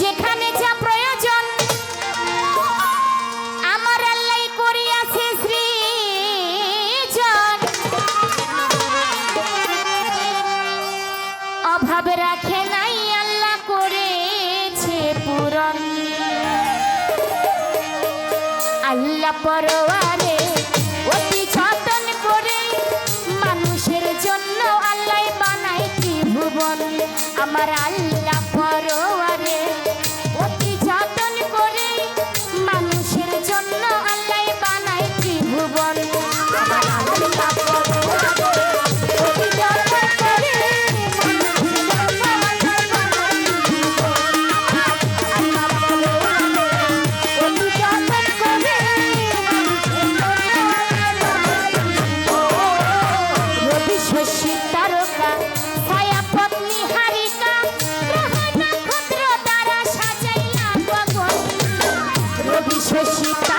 যেখানে যা প্রয়োজন। আমার আল্লাহ করিয়াছে সৃজন। অভাব রাখে নাই আল্লাহ করেছে পূরণ। আল্লাহ পরোয়ারে অতি করে মানুষের জন্য ভুবন আমার আল্লাহ Você tá